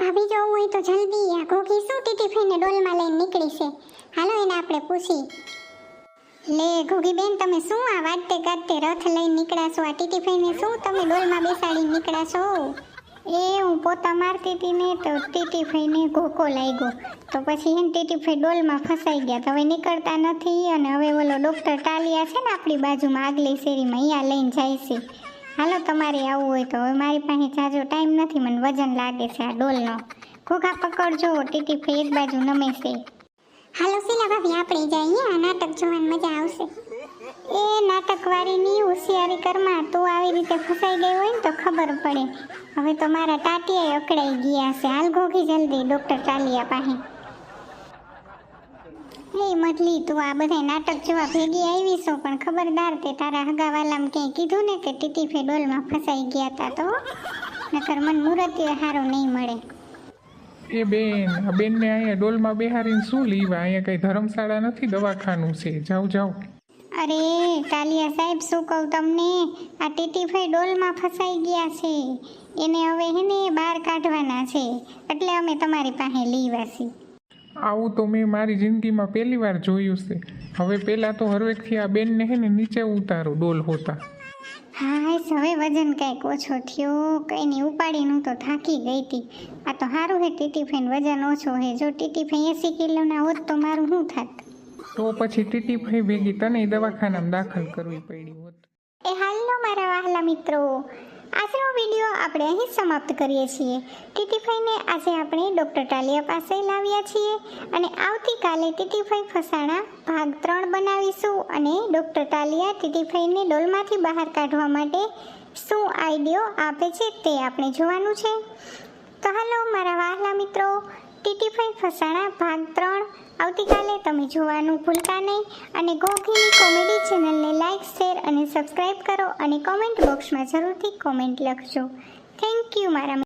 ભાભી જોવું હોય તો જલ્દી આ ઘોઘી શું ટીટી ફઈને ડોલમાં લઈને નીકળી હાલો એને આપણે પૂછી. લે ઘોઘી બેન, તમે શું આ વાટતે ગાતે રથ લઈને નીકળાશો આ ટીટી ફઈને શું તમે ડોલમાં બેસાડીને નીકળાશો એ હું પોતા મારતી હતી ને તો ટીટી ફઈને ઘોકો લાગ્યો. તો પછી એને ટીટી ફઈ ડોલમાં ફસાઈ ગયા. તો હવે નીકળતા નથી અને હવે ઓલો ડોક્ટર ટાલિયા છે ને આપણી બાજુમાં આગલી શેરીમાં, અહીંયા લઈને જાય છે. હાલો, તમારે આવવું હોય તો. હવે મારી પાસે જાજો ટાઈમ નથી, મને વજન લાગે છે આ ડોલનો. ઘોઘા પકડજો, ટીટી એક બાજુ નમે છે. હાલો શીલા ભાભી, આપણે જઈએ આ નાટક જોવાની મજા આવશે. એ નાટકવાળીની હોશિયારી કરમાં તું આવી રીતે ફસાઈ ગઈ હોય ને તો ખબર પડે. હવે તો મારા ટાટિયા અકળાઈ ગયા છે. હાલ ઘોઘી જલ્દી ડૉક્ટર ચાલિયા પાસે. હે મટલી તું આ બધા નાટક જોવા ભેગી આવી છો પણ ખબરદાર તે તારા હગાવાલામ ક્યાંય કીધું ને કે ટીટી ફે ડોલમાં ફસાઈ ગયા તા તો. નકર મન મુરતીય હારો નહીં મળે. એ બેન આ બેનને અહીંયા ડોલમાં બેહારીને શું લીવા? અહીંયા કઈ ધર્મશાળા નથી દવાખાનું છે. જાઉં જાઉં અરે કાલિયા સાહેબ શું કહું તમને? આ ટીટીફાઈ ડોલમાં ફસાઈ ગયા છે. એને હવે હેને બહાર કાઢવાના છે. એટલે અમે તમારી પાસે લઈ છીએ. આવું તો મેં મારી જિંદગીમાં પહેલી વાર જોયું છે. હવે પહેલાં તો હરવેકથી આ બેનને હે ને નીચે ઉતારો ડોલ હોતા. હા હવે વજન કંઈક ઓછો થયો કંઈ નહીં ઉપાડીનું તો થાકી ગઈ હતી આ તો સારું હે ટીટીફાઈન વજન ઓછો હે. જો ટીટીફાઈ એંસી કિલોના હોત તો મારું શું થાત? તો પછી ટીટી ભાઈ ભેગી તને દવાખાનામાં દાખલ કરવી પડી હોત. એ હાલનો મારા વહાલા મિત્રો. આજનો વીડિયો આપણે અહીં સમાપ્ત કરીએ છીએ. ટીટીફાઈને આજે આપણે ડૉક્ટર ટાલિયા પાસે લાવ્યા છીએ અને આવતીકાલે ટીટીફાઈ ફસાણા ભાગ ત્રણ બનાવીશું અને ડૉક્ટર ટાલિયા ટીટીફાઈને ડોલમાંથી બહાર કાઢવા માટે શું આઈડિયો આપે છે તે આપણે જોવાનું છે. તો હાલો મારા વહાલા મિત્રો. ટીટીફાઈ ફસાણા ભાગ ત્રણ. આવતીકાલે તમે જોવાનું ભૂલતા નહીં અને ગોગીની કોમેડી ચેનલને લાઇક શેર અને સબસ્ક્રાઇબ કરો અને કોમેન્ટ બોક્સમાં જરૂરથી કોમેન્ટ લખજો. થેન્ક યુ મારા